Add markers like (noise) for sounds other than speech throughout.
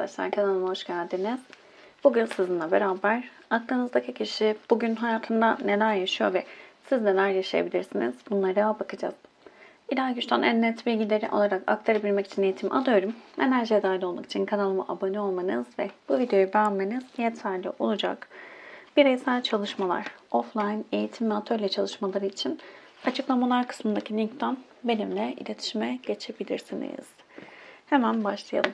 arkadaşlar kanalıma hoş geldiniz. Bugün sizinle beraber aklınızdaki kişi bugün hayatında neler yaşıyor ve siz neler yaşayabilirsiniz bunlara bakacağız. İlahi güçten en net bilgileri alarak aktarabilmek için niyetimi alıyorum. Enerjiye dahil olmak için kanalıma abone olmanız ve bu videoyu beğenmeniz yeterli olacak. Bireysel çalışmalar, offline eğitim ve atölye çalışmaları için açıklamalar kısmındaki linkten benimle iletişime geçebilirsiniz. Hemen başlayalım.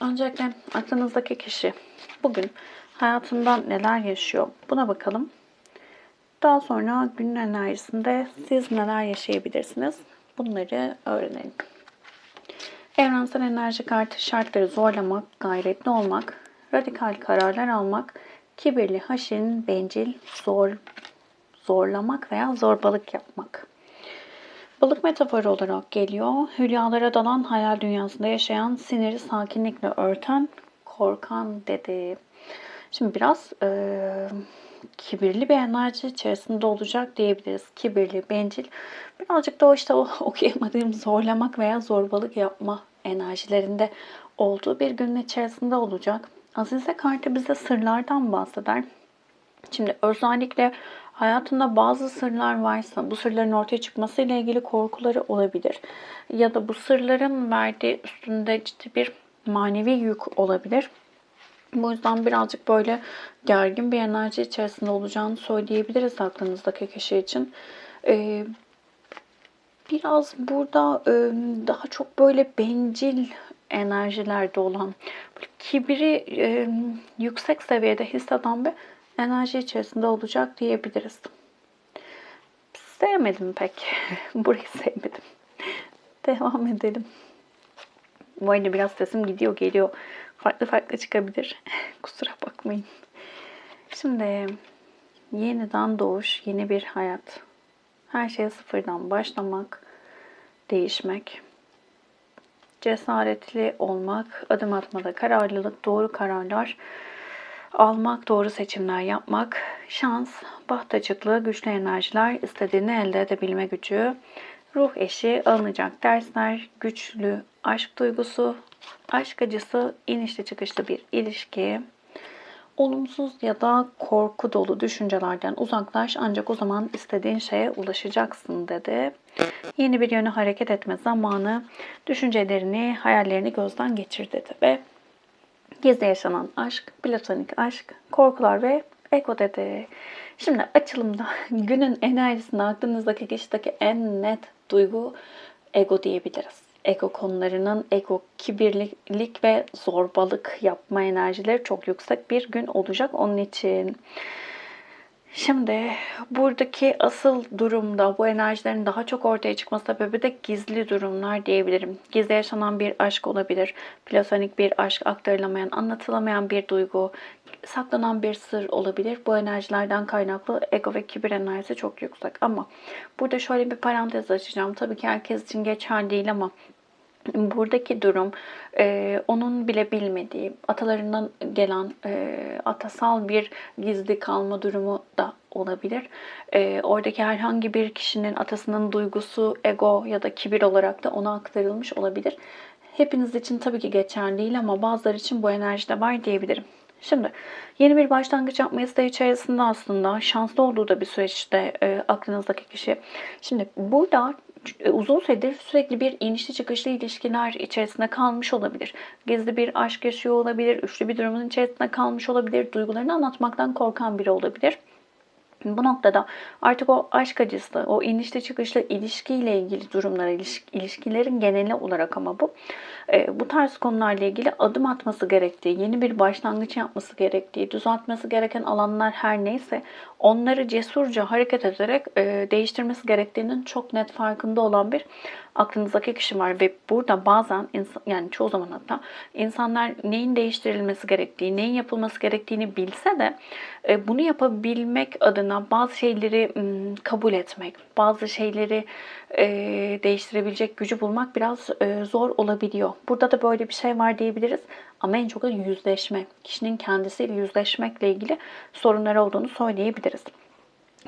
Öncelikle aklınızdaki kişi bugün hayatında neler yaşıyor buna bakalım. Daha sonra günün enerjisinde siz neler yaşayabilirsiniz bunları öğrenelim. Evrensel enerji kartı şartları zorlamak, gayretli olmak, radikal kararlar almak, kibirli, haşin, bencil, zor, zorlamak veya zorbalık yapmak. Balık metaforu olarak geliyor. Hülyalara dalan hayal dünyasında yaşayan, siniri sakinlikle örten, korkan dedi. Şimdi biraz e, kibirli bir enerji içerisinde olacak diyebiliriz. Kibirli, bencil. Birazcık da o işte o (laughs) okuyamadığım zorlamak veya zorbalık yapma enerjilerinde olduğu bir günün içerisinde olacak. Azize kartı bize sırlardan bahseder. Şimdi özellikle hayatında bazı sırlar varsa bu sırların ortaya çıkması ile ilgili korkuları olabilir. Ya da bu sırların verdiği üstünde ciddi bir manevi yük olabilir. Bu yüzden birazcık böyle gergin bir enerji içerisinde olacağını söyleyebiliriz aklınızdaki kişi için. Ee, biraz burada e, daha çok böyle bencil enerjilerde olan, kibiri e, yüksek seviyede hisseden bir enerji içerisinde olacak diyebiliriz. Sevmedim pek. (laughs) Burayı sevmedim. Devam edelim. Bu arada biraz sesim gidiyor geliyor. Farklı farklı çıkabilir. (laughs) Kusura bakmayın. Şimdi yeniden doğuş, yeni bir hayat. Her şeye sıfırdan başlamak, değişmek. Cesaretli olmak, adım atmada kararlılık, doğru kararlar almak, doğru seçimler yapmak, şans, baht açıklığı, güçlü enerjiler, istediğini elde edebilme gücü, ruh eşi, alınacak dersler, güçlü aşk duygusu, aşk acısı, inişli çıkışlı bir ilişki, olumsuz ya da korku dolu düşüncelerden uzaklaş ancak o zaman istediğin şeye ulaşacaksın dedi. Yeni bir yöne hareket etme zamanı, düşüncelerini, hayallerini gözden geçir dedi ve Gizli yaşanan aşk, platonik aşk, korkular ve ego dedi. Şimdi açılımda (laughs) günün enerjisinde aklınızdaki kişideki en net duygu ego diyebiliriz. Ego konularının ego, kibirlilik ve zorbalık yapma enerjileri çok yüksek bir gün olacak onun için. Şimdi buradaki asıl durumda bu enerjilerin daha çok ortaya çıkma sebebi de gizli durumlar diyebilirim. Gizli yaşanan bir aşk olabilir. Platonik bir aşk, aktarılamayan, anlatılamayan bir duygu, saklanan bir sır olabilir. Bu enerjilerden kaynaklı ego ve kibir enerjisi çok yüksek. Ama burada şöyle bir parantez açacağım. Tabii ki herkes için geçerli değil ama Buradaki durum e, onun bile bilmediği, atalarından gelen e, atasal bir gizli kalma durumu da olabilir. E, oradaki herhangi bir kişinin atasının duygusu, ego ya da kibir olarak da ona aktarılmış olabilir. Hepiniz için tabii ki geçerli değil ama bazıları için bu enerji de var diyebilirim. Şimdi yeni bir başlangıç yapma isteği içerisinde aslında şanslı olduğu da bir süreçte e, aklınızdaki kişi. Şimdi burada uzun süredir sürekli bir inişli çıkışlı ilişkiler içerisinde kalmış olabilir. Gizli bir aşk yaşıyor olabilir, üçlü bir durumun içerisinde kalmış olabilir, duygularını anlatmaktan korkan biri olabilir. Bu noktada artık o aşk acısı, o inişli çıkışlı ilişkiyle ilgili durumlar, ilişkilerin geneli olarak ama bu e, bu tarz konularla ilgili adım atması gerektiği, yeni bir başlangıç yapması gerektiği, düzeltmesi gereken alanlar her neyse onları cesurca hareket ederek e, değiştirmesi gerektiğinin çok net farkında olan bir aklınızdaki kişi var ve burada bazen yani çoğu zaman hatta insanlar neyin değiştirilmesi gerektiği, neyin yapılması gerektiğini bilse de e, bunu yapabilmek adına bazı şeyleri kabul etmek, bazı şeyleri e, değiştirebilecek gücü bulmak biraz zor olabiliyor. Burada da böyle bir şey var diyebiliriz. Ama en çok da yüzleşme, kişinin kendisiyle yüzleşmekle ilgili sorunları olduğunu söyleyebiliriz.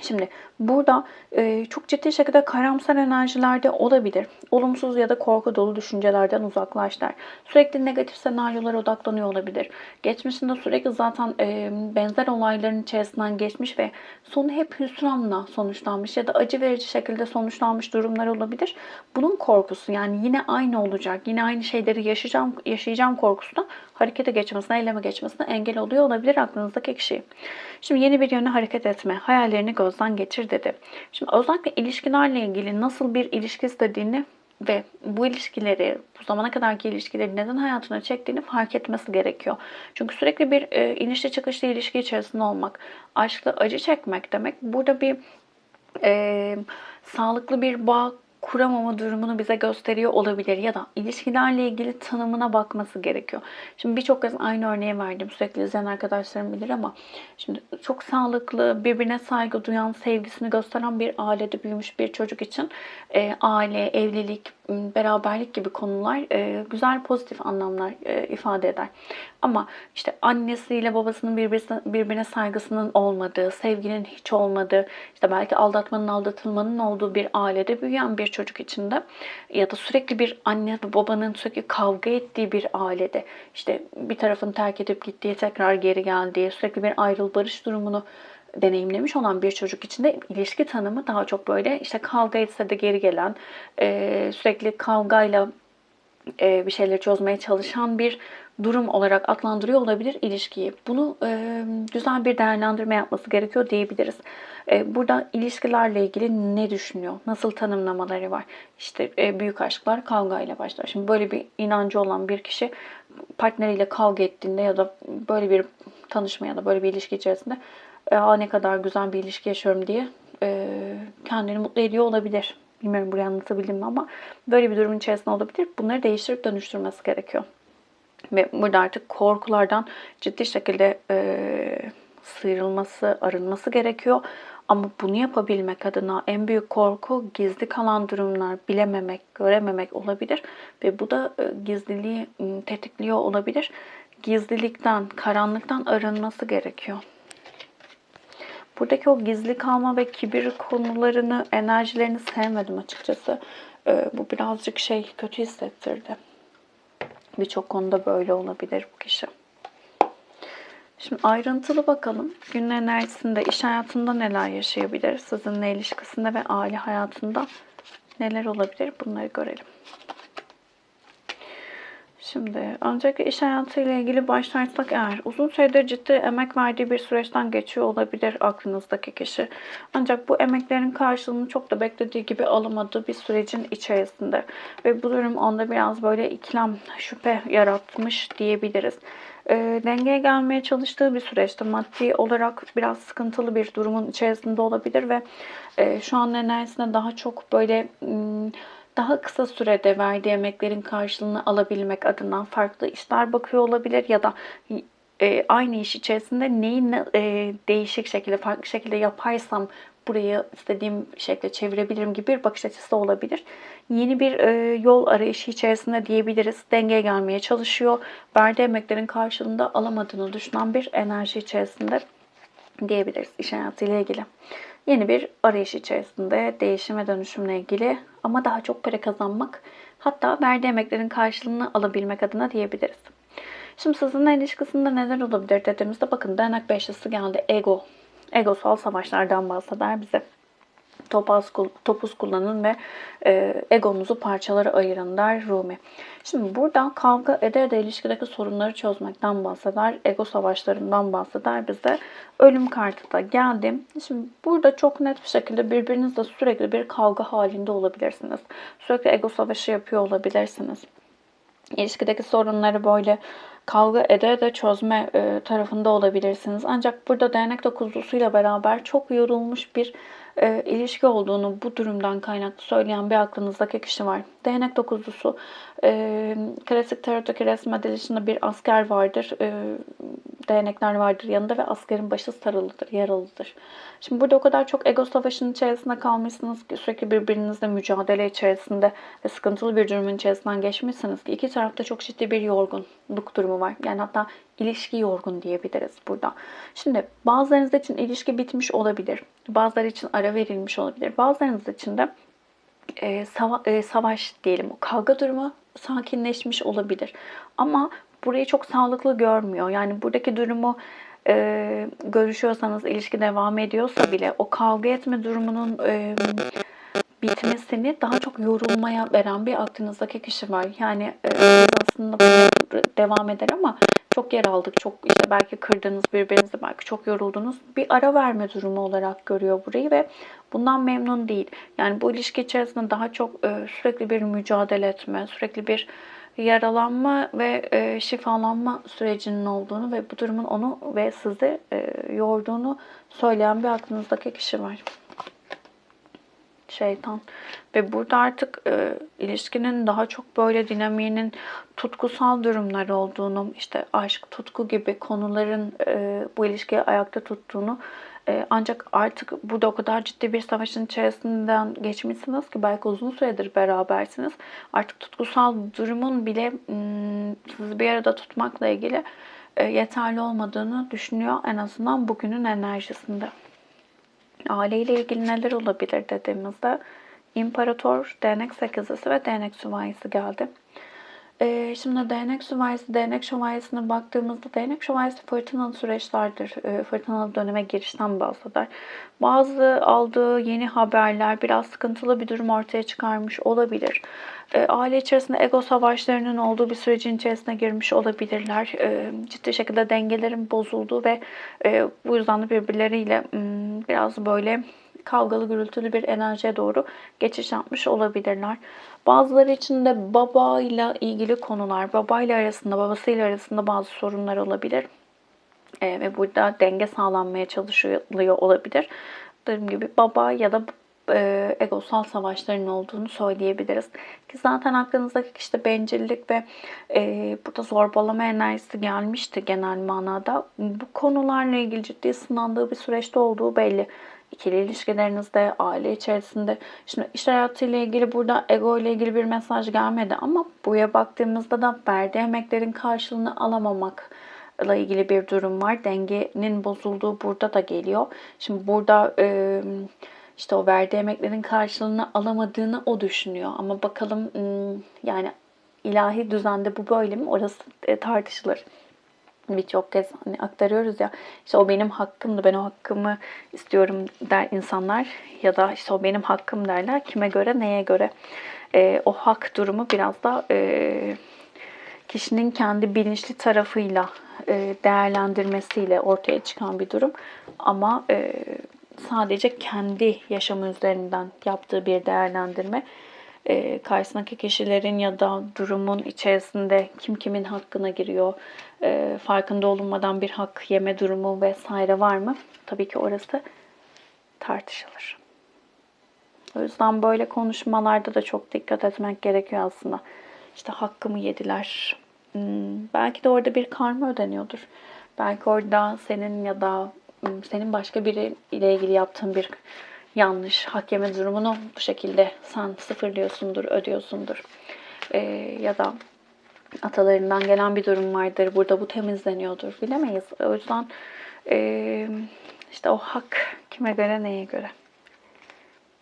Şimdi Burada e, çok ciddi şekilde karamsar enerjilerde olabilir. Olumsuz ya da korku dolu düşüncelerden uzaklaş der. Sürekli negatif senaryolara odaklanıyor olabilir. Geçmişinde sürekli zaten e, benzer olayların içerisinden geçmiş ve sonu hep hüsranla sonuçlanmış ya da acı verici şekilde sonuçlanmış durumlar olabilir. Bunun korkusu yani yine aynı olacak, yine aynı şeyleri yaşayacağım, yaşayacağım korkusu da harekete geçmesine, eyleme geçmesine engel oluyor olabilir aklınızdaki kişi. Şimdi yeni bir yöne hareket etme, hayallerini gözden geçir dedi. Şimdi özellikle ilişkilerle ilgili nasıl bir ilişki istediğini ve bu ilişkileri, bu zamana kadarki ilişkileri neden hayatına çektiğini fark etmesi gerekiyor. Çünkü sürekli bir e, inişli çıkışlı ilişki içerisinde olmak, aşkla acı çekmek demek. Burada bir e, sağlıklı bir bağ kuramama durumunu bize gösteriyor olabilir ya da ilişkilerle ilgili tanımına bakması gerekiyor. Şimdi birçok kez aynı örneği verdim. Sürekli izleyen arkadaşlarım bilir ama şimdi çok sağlıklı, birbirine saygı duyan, sevgisini gösteren bir ailede büyümüş bir çocuk için e, aile, evlilik, beraberlik gibi konular e, güzel pozitif anlamlar e, ifade eder. Ama işte annesiyle babasının birbirine, birbirine saygısının olmadığı, sevginin hiç olmadığı, işte belki aldatmanın aldatılmanın olduğu bir ailede büyüyen bir çocuk için de ya da sürekli bir anne ve babanın sürekli kavga ettiği bir ailede işte bir tarafın terk edip gittiği tekrar geri geldiği sürekli bir ayrıl barış durumunu deneyimlemiş olan bir çocuk için de ilişki tanımı daha çok böyle işte kavga etse de geri gelen, e, sürekli kavgayla e, bir şeyleri çözmeye çalışan bir durum olarak adlandırıyor olabilir ilişkiyi. Bunu e, güzel bir değerlendirme yapması gerekiyor diyebiliriz. E, burada ilişkilerle ilgili ne düşünüyor? Nasıl tanımlamaları var? İşte e, büyük aşklar kavgayla başlar. Şimdi böyle bir inancı olan bir kişi partneriyle kavga ettiğinde ya da böyle bir tanışma ya da böyle bir ilişki içerisinde Aa, ne kadar güzel bir ilişki yaşıyorum diye e, kendini mutlu ediyor olabilir. Bilmiyorum buraya anlatabildim mi ama böyle bir durumun içerisinde olabilir. Bunları değiştirip dönüştürmesi gerekiyor. Ve burada artık korkulardan ciddi şekilde e, sıyrılması, arınması gerekiyor. Ama bunu yapabilmek adına en büyük korku gizli kalan durumlar, bilememek, görememek olabilir. Ve bu da e, gizliliği tetikliyor olabilir. Gizlilikten, karanlıktan arınması gerekiyor. Buradaki o gizli kalma ve kibir konularını, enerjilerini sevmedim açıkçası. Ee, bu birazcık şey kötü hissettirdi. Birçok konuda böyle olabilir bu kişi. Şimdi ayrıntılı bakalım. Günün enerjisinde, iş hayatında neler yaşayabilir? Sizinle ilişkisinde ve aile hayatında neler olabilir? Bunları görelim. Şimdi öncelikle iş hayatıyla ilgili başlarsak eğer uzun süredir ciddi emek verdiği bir süreçten geçiyor olabilir aklınızdaki kişi. Ancak bu emeklerin karşılığını çok da beklediği gibi alamadığı bir sürecin içerisinde. Ve bu durum onda biraz böyle ikilem, şüphe yaratmış diyebiliriz. E, dengeye gelmeye çalıştığı bir süreçte maddi olarak biraz sıkıntılı bir durumun içerisinde olabilir ve e, şu an enerjisine daha çok böyle... M- daha kısa sürede verdiği emeklerin karşılığını alabilmek adına farklı işler bakıyor olabilir ya da e, aynı iş içerisinde neyi e, değişik şekilde, farklı şekilde yaparsam burayı istediğim şekilde çevirebilirim gibi bir bakış açısı olabilir. Yeni bir e, yol arayışı içerisinde diyebiliriz. Dengeye gelmeye çalışıyor. Verdiği emeklerin karşılığında alamadığını düşünen bir enerji içerisinde diyebiliriz iş hayatıyla ilgili yeni bir arayış içerisinde değişim ve dönüşümle ilgili ama daha çok para kazanmak hatta verdiği emeklerin karşılığını alabilmek adına diyebiliriz. Şimdi sizinle ilişkisinde neler olabilir dediğimizde bakın dayanak beşlisi geldi. Ego. Egosal savaşlardan bahseder bize topaz, topuz kullanın ve e, egonuzu parçalara ayırın der Rumi. Şimdi burada kavga ede ede ilişkideki sorunları çözmekten bahseder. Ego savaşlarından bahseder bize. Ölüm kartı da geldi. Şimdi burada çok net bir şekilde birbirinizle sürekli bir kavga halinde olabilirsiniz. Sürekli ego savaşı yapıyor olabilirsiniz. İlişkideki sorunları böyle kavga ede ede çözme e, tarafında olabilirsiniz. Ancak burada değnek dokuzlusuyla beraber çok yorulmuş bir e, ilişki olduğunu bu durumdan kaynaklı söyleyen bir aklınızdaki kişi var. Değnek dokuzlusu e, klasik tarottaki resme dışında bir asker vardır. E, değnekler vardır yanında ve askerin başı sarılıdır, yaralıdır. Şimdi burada o kadar çok ego savaşının içerisinde kalmışsınız ki sürekli birbirinizle mücadele içerisinde ve sıkıntılı bir durumun içerisinden geçmişsiniz ki iki tarafta çok ciddi bir yorgunluk durumu var. Yani hatta ilişki yorgun diyebiliriz burada. Şimdi bazılarınız için ilişki bitmiş olabilir. Bazıları için ara verilmiş olabilir. Bazılarınız için de e, sava- e, savaş diyelim, kavga durumu sakinleşmiş olabilir. Ama burayı çok sağlıklı görmüyor. Yani buradaki durumu e, görüşüyorsanız, ilişki devam ediyorsa bile o kavga etme durumunun e, bitmesini daha çok yorulmaya veren bir aklınızdaki kişi var. Yani e, aslında devam eder ama çok yer aldık. Çok işte belki kırdınız birbirinizi, belki çok yoruldunuz. Bir ara verme durumu olarak görüyor burayı ve bundan memnun değil. Yani bu ilişki içerisinde daha çok e, sürekli bir mücadele etme, sürekli bir yaralanma ve e, şifalanma sürecinin olduğunu ve bu durumun onu ve sizi e, yorduğunu söyleyen bir aklınızdaki kişi var şeytan. Ve burada artık e, ilişkinin daha çok böyle dinamiğinin tutkusal durumlar olduğunu, işte aşk, tutku gibi konuların e, bu ilişkiyi ayakta tuttuğunu e, ancak artık burada o kadar ciddi bir savaşın içerisinden geçmişsiniz ki belki uzun süredir berabersiniz. Artık tutkusal durumun bile m, sizi bir arada tutmakla ilgili e, yeterli olmadığını düşünüyor en azından bugünün enerjisinde. Aileyle ilgili neler olabilir dediğimizde İmparator, Değnek Sekizlisi ve Değnek Süvayisi geldi. Ee, şimdi Değnek Süvayisi, Değnek Şövalyesi'ne baktığımızda Değnek Şövalyesi fırtınalı süreçlerdir. E, fırtınalı döneme girişten bahseder. Bazı aldığı yeni haberler biraz sıkıntılı bir durum ortaya çıkarmış olabilir. E, aile içerisinde ego savaşlarının olduğu bir sürecin içerisine girmiş olabilirler. E, ciddi şekilde dengelerin bozulduğu ve e, bu yüzden de birbirleriyle m, biraz böyle kavgalı gürültülü bir enerjiye doğru geçiş yapmış olabilirler. Bazıları için de babayla ilgili konular, babayla arasında, babasıyla arasında bazı sorunlar olabilir. E, ve burada denge sağlanmaya çalışılıyor olabilir. Dediğim gibi baba ya da e, egosal savaşların olduğunu söyleyebiliriz. Ki zaten aklınızdaki işte bencillik ve e, burada zorbalama enerjisi gelmişti genel manada. Bu konularla ilgili ciddi sınandığı bir süreçte olduğu belli ikili ilişkilerinizde, aile içerisinde. Şimdi iş hayatıyla ilgili burada ego ile ilgili bir mesaj gelmedi ama buraya baktığımızda da verdiği emeklerin karşılığını alamamakla ilgili bir durum var. Dengenin bozulduğu burada da geliyor. Şimdi burada e, işte o verdiği emeklerin karşılığını alamadığını o düşünüyor. Ama bakalım yani ilahi düzende bu böyle mi? Orası e, tartışılır birçok kez hani aktarıyoruz ya işte o benim hakkımdı ben o hakkımı istiyorum der insanlar ya da işte o benim hakkım derler kime göre neye göre e, o hak durumu biraz da e, kişinin kendi bilinçli tarafıyla e, değerlendirmesiyle ortaya çıkan bir durum ama e, sadece kendi yaşamı üzerinden yaptığı bir değerlendirme e, karşısındaki kişilerin ya da durumun içerisinde kim kimin hakkına giriyor, e, farkında olunmadan bir hak yeme durumu vesaire var mı? Tabii ki orası tartışılır. O yüzden böyle konuşmalarda da çok dikkat etmek gerekiyor aslında. İşte hakkımı yediler. Hmm, belki de orada bir karma ödeniyordur. Belki orada senin ya da senin başka biri ile ilgili yaptığın bir yanlış hak durumunu bu şekilde sen sıfırlıyorsundur, ödüyorsundur. Ee, ya da atalarından gelen bir durum vardır. Burada bu temizleniyordur. Bilemeyiz. O yüzden e, işte o hak kime göre neye göre.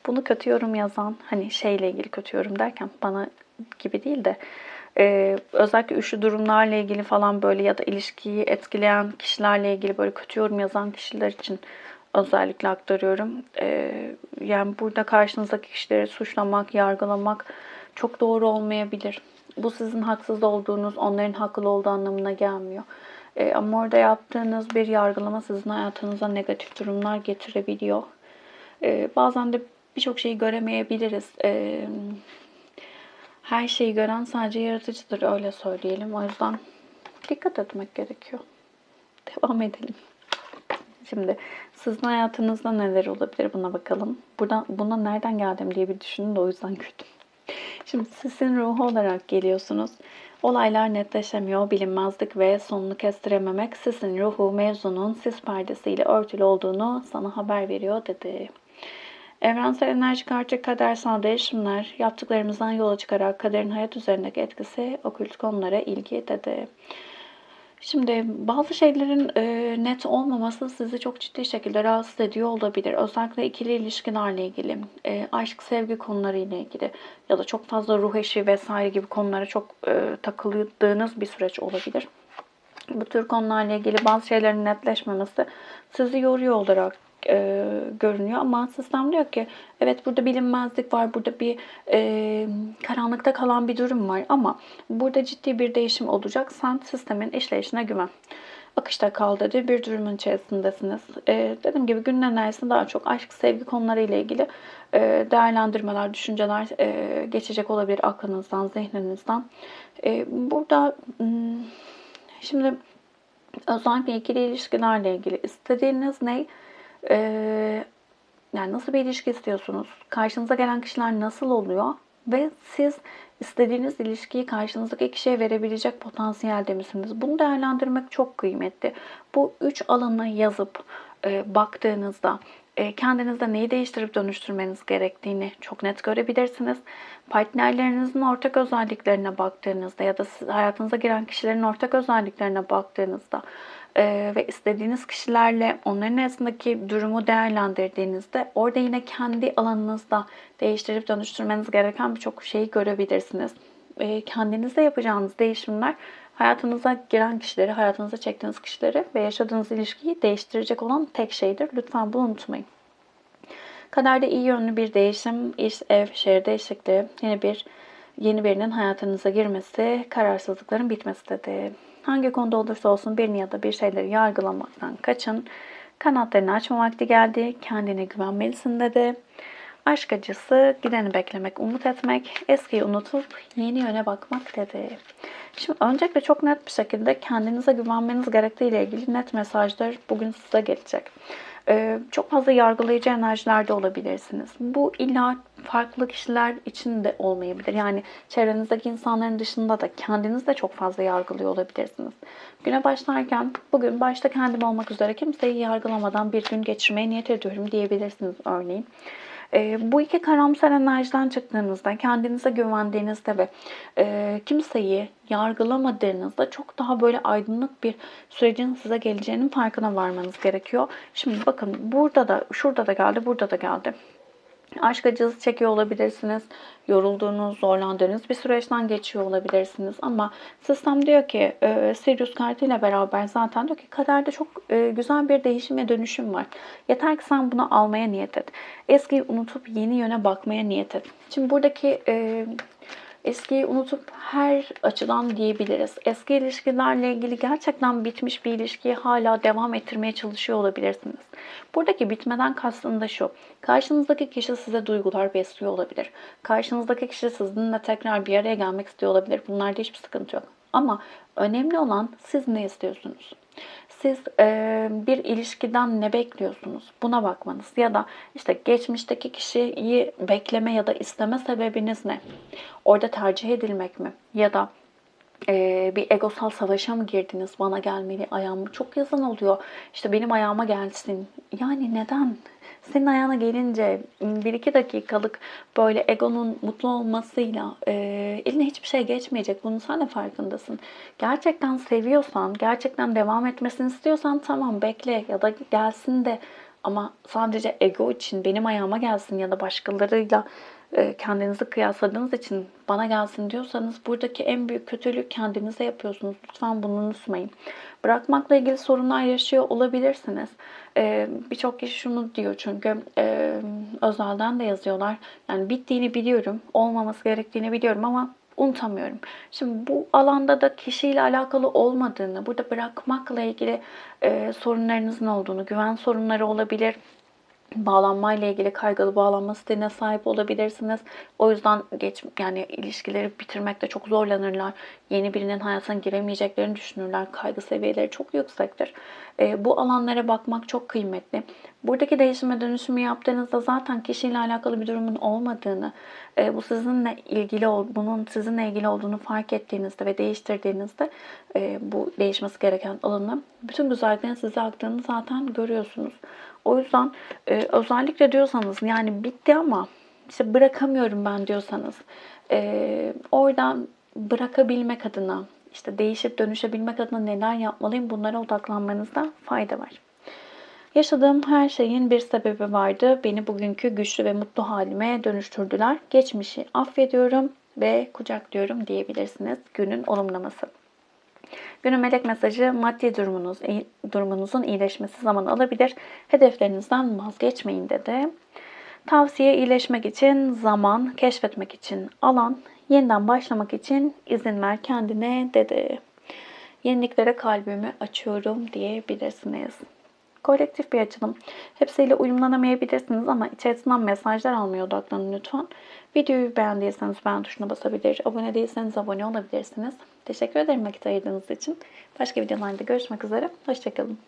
Bunu kötü yorum yazan hani şeyle ilgili kötü yorum derken bana gibi değil de e, özellikle üçlü durumlarla ilgili falan böyle ya da ilişkiyi etkileyen kişilerle ilgili böyle kötü yorum yazan kişiler için özellikle aktarıyorum. E, yani burada karşınızdaki kişileri suçlamak, yargılamak çok doğru olmayabilir. Bu sizin haksız olduğunuz, onların haklı olduğu anlamına gelmiyor. E, ama orada yaptığınız bir yargılama sizin hayatınıza negatif durumlar getirebiliyor. E, bazen de birçok şeyi göremeyebiliriz. E, her şeyi gören sadece yaratıcıdır öyle söyleyelim. O yüzden dikkat etmek gerekiyor. (laughs) Devam edelim. Şimdi sizin hayatınızda neler olabilir buna bakalım. Buradan, buna nereden geldim diye bir düşünün de o yüzden (laughs) güldüm. Şimdi sizin ruhu olarak geliyorsunuz. Olaylar netleşemiyor, bilinmezlik ve sonunu kestirememek sizin ruhu mevzunun sis perdesiyle örtülü olduğunu sana haber veriyor dedi. Evrensel enerji kartı kadersel değişimler, yaptıklarımızdan yola çıkarak kaderin hayat üzerindeki etkisi okült konulara ilgi dedi. Şimdi bazı şeylerin e, net olmaması sizi çok ciddi şekilde rahatsız ediyor olabilir. Özellikle ikili ilişkilerle ilgili, e, aşk, sevgi konularıyla ilgili ya da çok fazla ruh eşi vesaire gibi konulara çok e, takıldığınız bir süreç olabilir. Bu tür konularla ilgili bazı şeylerin netleşmemesi sizi yoruyor olarak e, görünüyor ama sistem diyor ki evet burada bilinmezlik var, burada bir e, karanlıkta kalan bir durum var ama burada ciddi bir değişim olacak. Sen sistemin işleyişine güven. Akışta kal dedi. Bir durumun içerisindesiniz. E, dediğim gibi günün enerjisi daha çok aşk, sevgi konuları ile ilgili e, değerlendirmeler, düşünceler e, geçecek olabilir aklınızdan, zihninizden. E, burada hmm, şimdi özellikle ikili ilişkilerle ilgili istediğiniz ne? Yani nasıl bir ilişki istiyorsunuz? Karşınıza gelen kişiler nasıl oluyor? Ve siz istediğiniz ilişkiyi karşınızdaki kişiye verebilecek potansiyelde misiniz? Bunu değerlendirmek çok kıymetli. Bu üç alanı yazıp e, baktığınızda e, kendinizde neyi değiştirip dönüştürmeniz gerektiğini çok net görebilirsiniz. Partnerlerinizin ortak özelliklerine baktığınızda ya da hayatınıza giren kişilerin ortak özelliklerine baktığınızda e, ve istediğiniz kişilerle onların arasındaki durumu değerlendirdiğinizde orada yine kendi alanınızda değiştirip dönüştürmeniz gereken birçok şeyi görebilirsiniz. E, kendinizde yapacağınız değişimler hayatınıza giren kişileri, hayatınıza çektiğiniz kişileri ve yaşadığınız ilişkiyi değiştirecek olan tek şeydir. Lütfen bunu unutmayın. Kaderde iyi yönlü bir değişim, iş, ev, şehir değişikliği, yeni bir yeni birinin hayatınıza girmesi, kararsızlıkların bitmesi dedi. Hangi konuda olursa olsun birini ya da bir şeyleri yargılamaktan kaçın. Kanatlarını açma vakti geldi. Kendine güvenmelisin dedi. Aşk acısı, gideni beklemek, umut etmek, eskiyi unutup yeni yöne bakmak dedi. Şimdi öncelikle çok net bir şekilde kendinize güvenmeniz gerektiği ile ilgili net mesajlar bugün size gelecek. Ee, çok fazla yargılayıcı enerjilerde olabilirsiniz. Bu illa farklı kişiler için de olmayabilir. Yani çevrenizdeki insanların dışında da kendiniz de çok fazla yargılıyor olabilirsiniz. Güne başlarken bugün başta kendim olmak üzere kimseyi yargılamadan bir gün geçirmeye niyet ediyorum diyebilirsiniz örneğin. E, bu iki karamsar enerjiden çıktığınızda, kendinize güvendiğinizde ve e, kimseyi yargılamadığınızda çok daha böyle aydınlık bir sürecin size geleceğinin farkına varmanız gerekiyor. Şimdi bakın burada da, şurada da geldi, burada da geldi. Aşk acısı çekiyor olabilirsiniz. Yorulduğunuz, zorlandığınız bir süreçten geçiyor olabilirsiniz. Ama sistem diyor ki e, Sirius kartıyla beraber zaten diyor ki kaderde çok e, güzel bir değişim ve dönüşüm var. Yeter ki sen bunu almaya niyet et. Eskiyi unutup yeni yöne bakmaya niyet et. Şimdi buradaki e, eskiyi unutup her açıdan diyebiliriz. Eski ilişkilerle ilgili gerçekten bitmiş bir ilişkiyi hala devam ettirmeye çalışıyor olabilirsiniz. Buradaki bitmeden kastım da şu. Karşınızdaki kişi size duygular besliyor olabilir. Karşınızdaki kişi sizinle tekrar bir araya gelmek istiyor olabilir. Bunlarda hiçbir sıkıntı yok. Ama önemli olan siz ne istiyorsunuz? Siz e, bir ilişkiden ne bekliyorsunuz? Buna bakmanız ya da işte geçmişteki kişiyi bekleme ya da isteme sebebiniz ne? Orada tercih edilmek mi? Ya da e, bir egosal savaşa mı girdiniz? Bana gelmeli, ayağım çok yazan oluyor. İşte benim ayağıma gelsin. Yani neden? Senin ayağına gelince bir iki dakikalık böyle egonun mutlu olmasıyla e, eline hiçbir şey geçmeyecek. Bunun sen de farkındasın. Gerçekten seviyorsan, gerçekten devam etmesini istiyorsan tamam bekle ya da gelsin de ama sadece ego için benim ayağıma gelsin ya da başkalarıyla kendinizi kıyasladığınız için bana gelsin diyorsanız buradaki en büyük kötülük kendinize yapıyorsunuz. Lütfen bunu unutmayın. Bırakmakla ilgili sorunlar yaşıyor olabilirsiniz. Ee, Birçok kişi şunu diyor çünkü e, özelden de yazıyorlar. Yani bittiğini biliyorum, olmaması gerektiğini biliyorum ama unutamıyorum. Şimdi bu alanda da kişiyle alakalı olmadığını, burada bırakmakla ilgili e, sorunlarınızın olduğunu, güven sorunları olabilir, bağlanma ile ilgili kaygılı bağlanma stiline sahip olabilirsiniz. O yüzden geç yani ilişkileri bitirmekte çok zorlanırlar. Yeni birinin hayatına giremeyeceklerini düşünürler. Kaygı seviyeleri çok yüksektir. E, bu alanlara bakmak çok kıymetli. Buradaki değişime dönüşümü yaptığınızda zaten kişiyle alakalı bir durumun olmadığını, e, bu sizinle ilgili bunun sizinle ilgili olduğunu fark ettiğinizde ve değiştirdiğinizde e, bu değişmesi gereken alanı bütün güzelliklerin size aktığını zaten görüyorsunuz. O yüzden e, özellikle diyorsanız yani bitti ama işte bırakamıyorum ben diyorsanız oradan bırakabilmek adına işte değişip dönüşebilmek adına neler yapmalıyım bunlara odaklanmanızda fayda var. Yaşadığım her şeyin bir sebebi vardı. Beni bugünkü güçlü ve mutlu halime dönüştürdüler. Geçmişi affediyorum ve kucaklıyorum diyebilirsiniz. Günün olumlaması. Günün melek mesajı maddi durumunuz, durumunuzun iyileşmesi zaman alabilir. Hedeflerinizden vazgeçmeyin dedi. Tavsiye iyileşmek için zaman, keşfetmek için alan, yeniden başlamak için izin ver kendine dedi. Yeniliklere kalbimi açıyorum diyebilirsiniz. Kolektif bir açılım. Hepsiyle uyumlanamayabilirsiniz ama içerisinden mesajlar almaya odaklanın lütfen. Videoyu beğendiyseniz beğen tuşuna basabilir. Abone değilseniz abone olabilirsiniz. Teşekkür ederim vakit ayırdığınız için. Başka videolarda görüşmek üzere. Hoşçakalın.